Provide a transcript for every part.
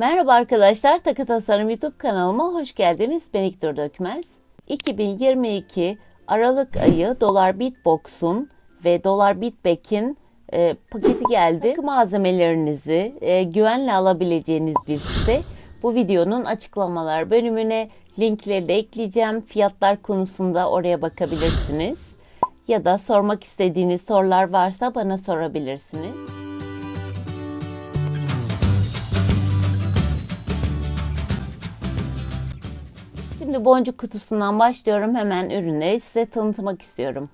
Merhaba arkadaşlar, Takı Tasarım YouTube kanalıma hoş geldiniz. Ben İktur Dökmez. 2022 Aralık ayı Dolar Beatbox'un ve Dolar Beatback'in e, paketi geldi. Takı malzemelerinizi e, güvenle alabileceğiniz bir site. Bu videonun açıklamalar bölümüne linkleri de ekleyeceğim. Fiyatlar konusunda oraya bakabilirsiniz. Ya da sormak istediğiniz sorular varsa bana sorabilirsiniz. Şimdi boncuk kutusundan başlıyorum. Hemen ürünleri size tanıtmak istiyorum.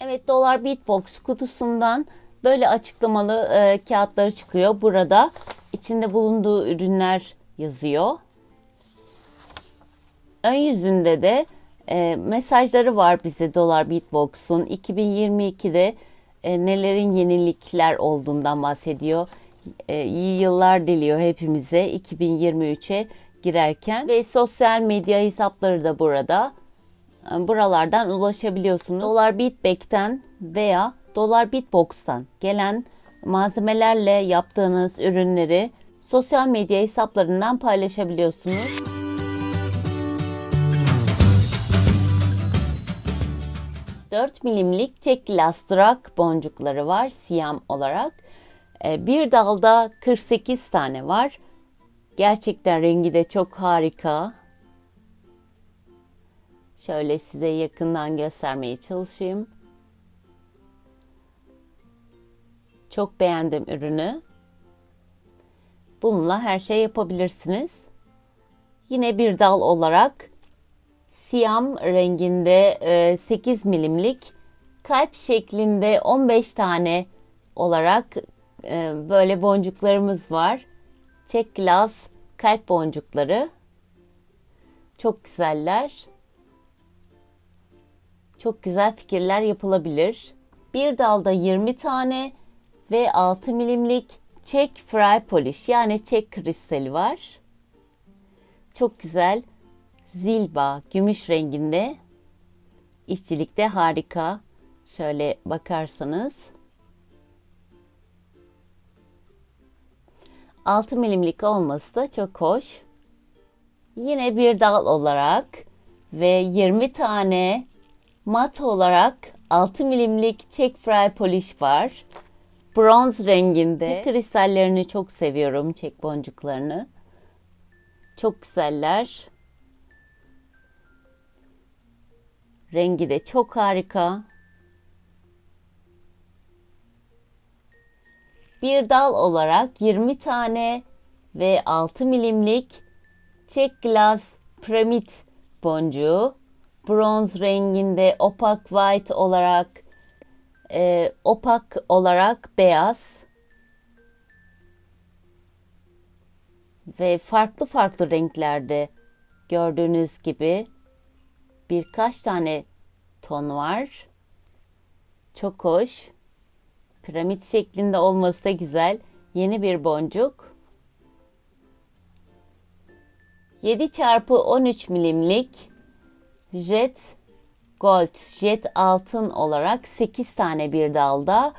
Evet Dolar Beatbox kutusundan böyle açıklamalı e, kağıtları çıkıyor. Burada içinde bulunduğu ürünler yazıyor. Ön yüzünde de e, mesajları var bize Dolar Beatbox'un 2022'de e, nelerin yenilikler olduğundan bahsediyor. E, iyi yıllar diliyor hepimize 2023'e girerken ve sosyal medya hesapları da burada. E, Buralardan ulaşabiliyorsunuz. Dolar Beatback'ten veya Dolar Beatbox'tan gelen malzemelerle yaptığınız ürünleri sosyal medya hesaplarından paylaşabiliyorsunuz. Dört milimlik çek lastrak boncukları var siyam olarak. E, Bir dalda 48 tane var. Gerçekten rengi de çok harika. Şöyle size yakından göstermeye çalışayım. Çok beğendim ürünü. Bununla her şey yapabilirsiniz. Yine bir dal olarak siyam renginde e, 8 milimlik kalp şeklinde 15 tane olarak e, böyle boncuklarımız var. Çek glass kalp boncukları. Çok güzeller. Çok güzel fikirler yapılabilir. Bir dalda 20 tane ve 6 milimlik çek fry polish yani çek kristali var. Çok güzel. Zilba gümüş renginde. İşçilikte harika. Şöyle bakarsanız. 6 milimlik olması da çok hoş. Yine bir dal olarak ve 20 tane mat olarak 6 milimlik çek fry polish var. Bronz renginde. Çek kristallerini çok seviyorum, çek boncuklarını. Çok güzeller. Rengi de çok harika. Bir dal olarak 20 tane ve 6 milimlik çek glass piramit boncuğu bronz renginde opak white olarak e, opak olarak beyaz ve farklı farklı renklerde gördüğünüz gibi birkaç tane ton var. Çok hoş. Piramit şeklinde olması da güzel. Yeni bir boncuk. 7 çarpı 13 milimlik jet gold, jet altın olarak 8 tane bir dalda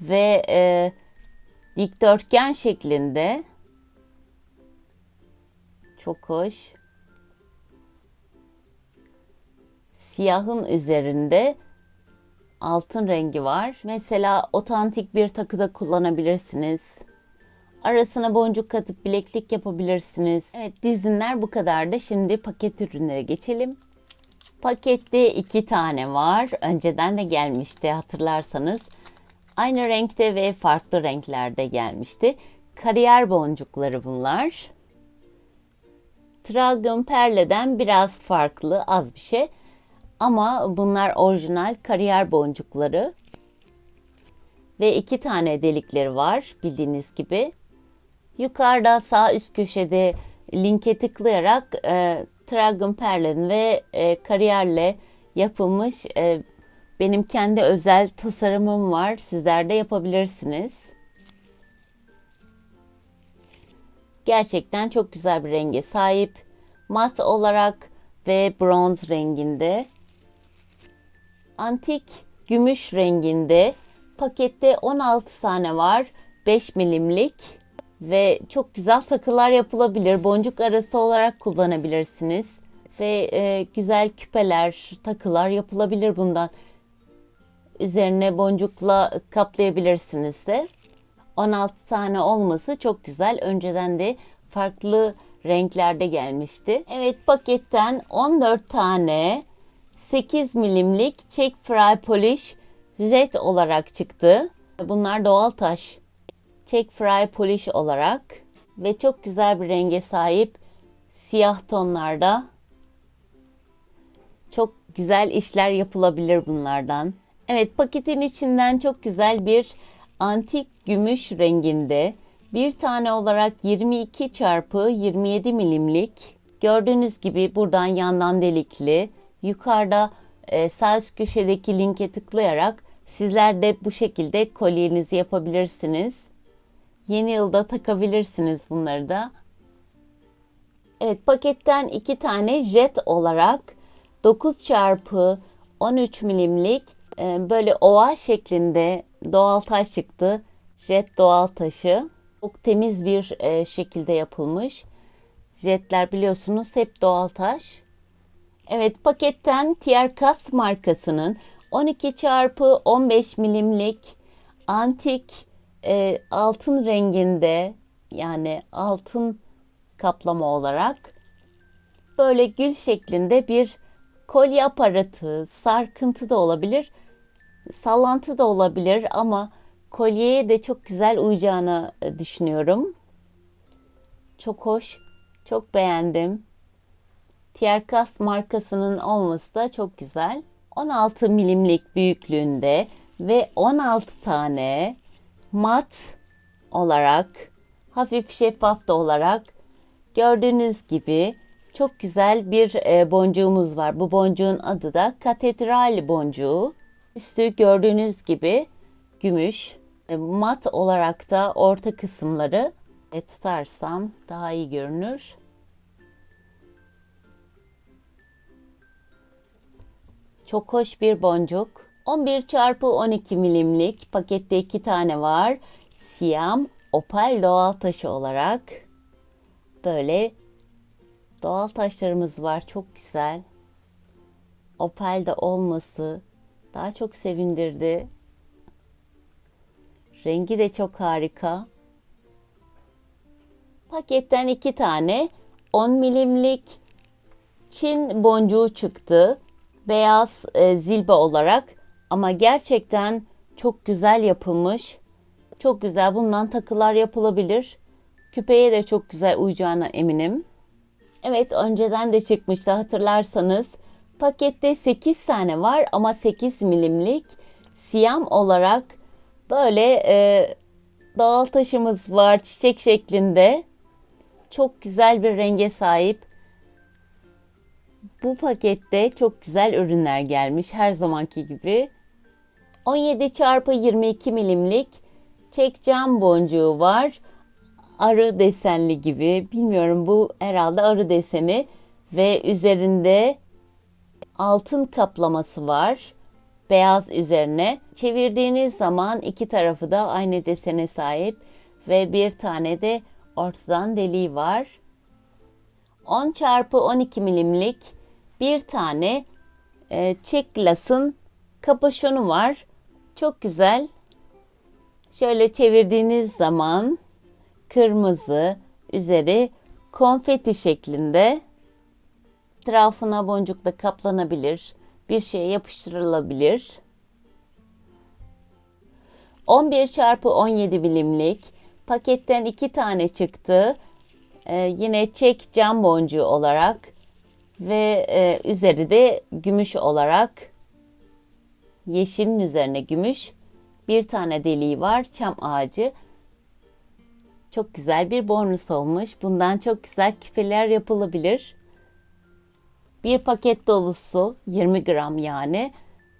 ve e, dikdörtgen şeklinde. Çok hoş. Siyahın üzerinde altın rengi var. Mesela otantik bir takıda kullanabilirsiniz. Arasına boncuk katıp bileklik yapabilirsiniz. Evet dizinler bu kadardı. Şimdi paket ürünlere geçelim. Pakette iki tane var. Önceden de gelmişti hatırlarsanız. Aynı renkte ve farklı renklerde gelmişti. Kariyer boncukları bunlar. Dragon Perle'den biraz farklı az bir şey. Ama bunlar orijinal kariyer boncukları. Ve iki tane delikleri var bildiğiniz gibi. Yukarıda sağ üst köşede linke tıklayarak e, Dragon Perlen ve e, kariyerle yapılmış e, benim kendi özel tasarımım var. Sizler de yapabilirsiniz. Gerçekten çok güzel bir renge sahip. Mat olarak ve bronz renginde. Antik gümüş renginde. Pakette 16 tane var. 5 milimlik. ve çok güzel takılar yapılabilir. Boncuk arası olarak kullanabilirsiniz ve e, güzel küpeler, takılar yapılabilir bundan. Üzerine boncukla kaplayabilirsiniz de. 16 tane olması çok güzel. Önceden de farklı renklerde gelmişti. Evet paketten 14 tane 8 milimlik Check Fry Polish jet olarak çıktı. Bunlar doğal taş. Check Fry Polish olarak ve çok güzel bir renge sahip siyah tonlarda çok güzel işler yapılabilir bunlardan. Evet paketin içinden çok güzel bir antik gümüş renginde bir tane olarak 22 çarpı 27 milimlik gördüğünüz gibi buradan yandan delikli yukarıda e, sağ üst köşedeki linke tıklayarak sizler de bu şekilde kolyenizi yapabilirsiniz. Yeni yılda takabilirsiniz bunları da. Evet paketten iki tane jet olarak 9 çarpı 13 milimlik e, böyle oval şeklinde doğal taş çıktı. Jet doğal taşı. Çok temiz bir e, şekilde yapılmış. Jetler biliyorsunuz hep doğal taş. Evet paketten Tierkas markasının 12 çarpı 15 milimlik antik e, altın renginde yani altın kaplama olarak böyle gül şeklinde bir kolye aparatı, sarkıntı da olabilir, sallantı da olabilir ama kolyeye de çok güzel uyacağını e, düşünüyorum. Çok hoş, çok beğendim. Tierkas markasının olması da çok güzel. 16 milimlik büyüklüğünde ve 16 tane mat olarak hafif şeffaf da olarak gördüğünüz gibi çok güzel bir e, boncuğumuz var. Bu boncuğun adı da katedral boncuğu. Üstü gördüğünüz gibi gümüş. E, mat olarak da orta kısımları e, tutarsam daha iyi görünür. Çok hoş bir boncuk. 11 çarpı 12 milimlik pakette iki tane var. Siyam opal doğal taşı olarak böyle doğal taşlarımız var. Çok güzel. Opal de olması daha çok sevindirdi. Rengi de çok harika. Paketten iki tane 10 milimlik Çin boncuğu çıktı beyaz e, zilbe olarak ama gerçekten çok güzel yapılmış. Çok güzel bundan takılar yapılabilir. Küpeye de çok güzel uyacağına eminim. Evet önceden de çıkmıştı hatırlarsanız. Pakette 8 tane var ama 8 milimlik siyam olarak böyle e, doğal taşımız var çiçek şeklinde. Çok güzel bir renge sahip. Bu pakette çok güzel ürünler gelmiş her zamanki gibi. 17 çarpı 22 milimlik çek cam boncuğu var. Arı desenli gibi. Bilmiyorum bu herhalde arı deseni ve üzerinde altın kaplaması var. Beyaz üzerine. Çevirdiğiniz zaman iki tarafı da aynı desene sahip ve bir tane de ortadan deliği var. 10 çarpı 12 milimlik bir tane e, çek glasın kapaşonu var. Çok güzel. Şöyle çevirdiğiniz zaman kırmızı üzeri konfeti şeklinde etrafına boncukla kaplanabilir. Bir şeye yapıştırılabilir. 11 çarpı 17 milimlik paketten iki tane çıktı. Ee, yine çek cam boncuğu olarak ve e, üzeri de gümüş olarak yeşilin üzerine gümüş bir tane deliği var çam ağacı. Çok güzel bir bornus olmuş. Bundan çok güzel küpeler yapılabilir. Bir paket dolusu 20 gram yani.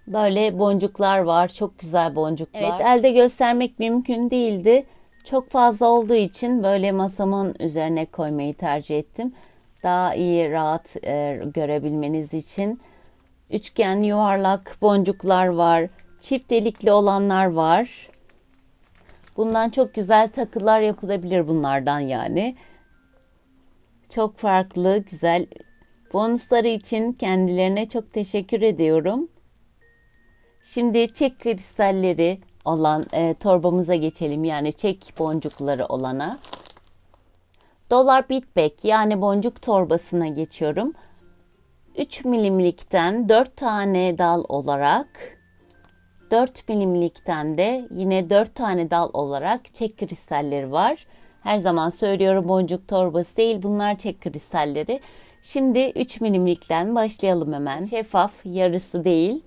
Böyle boncuklar var çok güzel boncuklar. Evet elde göstermek mümkün değildi. Çok fazla olduğu için böyle masamın üzerine koymayı tercih ettim daha iyi rahat e, görebilmeniz için üçgen yuvarlak boncuklar var. Çift delikli olanlar var. Bundan çok güzel takılar yapılabilir bunlardan yani. Çok farklı, güzel. Bonusları için kendilerine çok teşekkür ediyorum. Şimdi çek kristalleri olan e, torbamıza geçelim. Yani çek boncukları olana. Dolar bitbek yani boncuk torbasına geçiyorum. 3 milimlikten 4 tane dal olarak 4 milimlikten de yine 4 tane dal olarak çek kristalleri var. Her zaman söylüyorum boncuk torbası değil bunlar çek kristalleri. Şimdi 3 milimlikten başlayalım hemen. Şeffaf yarısı değil.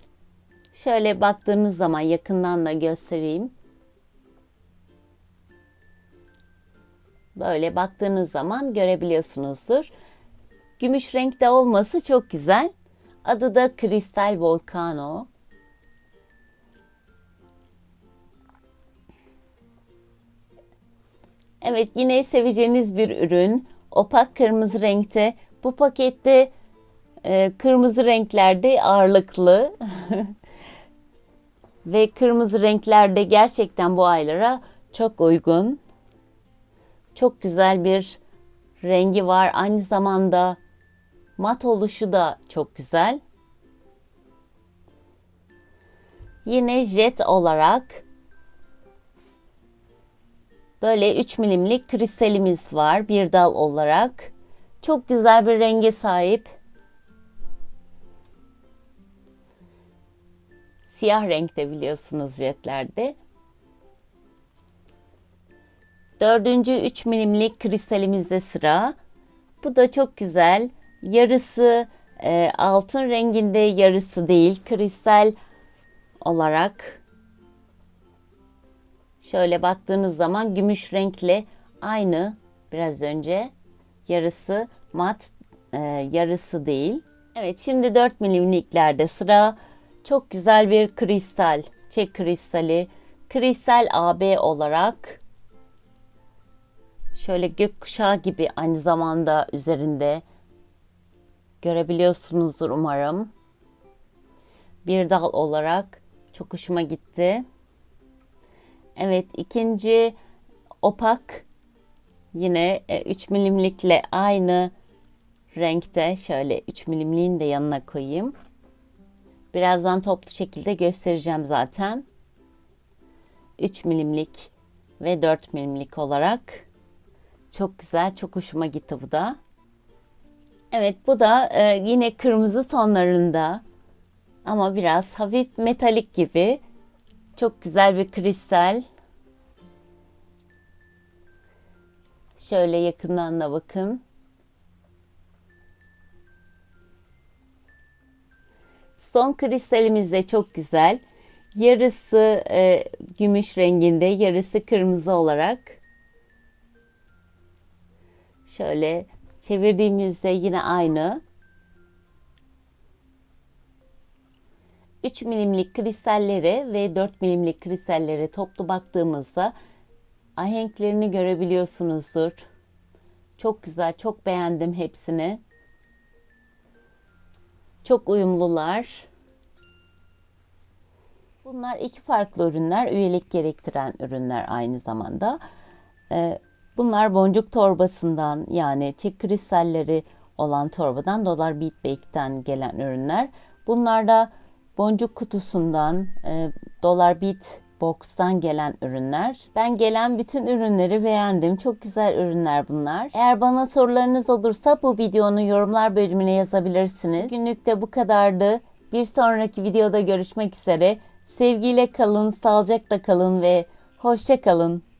Şöyle baktığınız zaman yakından da göstereyim. Böyle baktığınız zaman görebiliyorsunuzdur. Gümüş renkte olması çok güzel. Adı da Kristal Volcano. Evet yine seveceğiniz bir ürün. Opak kırmızı renkte. Bu pakette e, kırmızı renklerde ağırlıklı. Ve kırmızı renklerde gerçekten bu aylara çok uygun. Çok güzel bir rengi var. Aynı zamanda mat oluşu da çok güzel. Yine jet olarak böyle 3 milimlik kristalimiz var bir dal olarak. Çok güzel bir renge sahip. Siyah renkte biliyorsunuz jetlerde. Dördüncü 3 milimlik kristalimizde sıra. Bu da çok güzel. Yarısı e, altın renginde yarısı değil. Kristal olarak şöyle baktığınız zaman gümüş renkle aynı biraz önce yarısı mat e, yarısı değil. Evet şimdi 4 milimliklerde sıra çok güzel bir kristal çek kristali kristal AB olarak şöyle gökkuşağı gibi aynı zamanda üzerinde görebiliyorsunuzdur umarım. Bir dal olarak çok hoşuma gitti. Evet ikinci opak yine 3 e, milimlikle aynı renkte şöyle 3 milimliğin de yanına koyayım. Birazdan toplu şekilde göstereceğim zaten. 3 milimlik ve 4 milimlik olarak çok güzel, çok hoşuma gitti bu da. Evet bu da e, yine kırmızı tonlarında ama biraz hafif metalik gibi. Çok güzel bir kristal. Şöyle yakından da bakın. Son kristalimiz de çok güzel. Yarısı e, gümüş renginde, yarısı kırmızı olarak. Şöyle çevirdiğimizde yine aynı. 3 milimlik kristallere ve 4 milimlik kristallere toplu baktığımızda ahenklerini görebiliyorsunuzdur. Çok güzel, çok beğendim hepsini. Çok uyumlular. Bunlar iki farklı ürünler, üyelik gerektiren ürünler aynı zamanda. Ee, bunlar boncuk torbasından yani çek kristalleri olan torbadan Dolar Beat Bake'den gelen ürünler. Bunlar da boncuk kutusundan e, Dolar Beat Box'tan gelen ürünler. Ben gelen bütün ürünleri beğendim. Çok güzel ürünler bunlar. Eğer bana sorularınız olursa bu videonun yorumlar bölümüne yazabilirsiniz. Günlük de bu kadardı. Bir sonraki videoda görüşmek üzere. Sevgiyle kalın, sağlıcakla kalın ve hoşça kalın.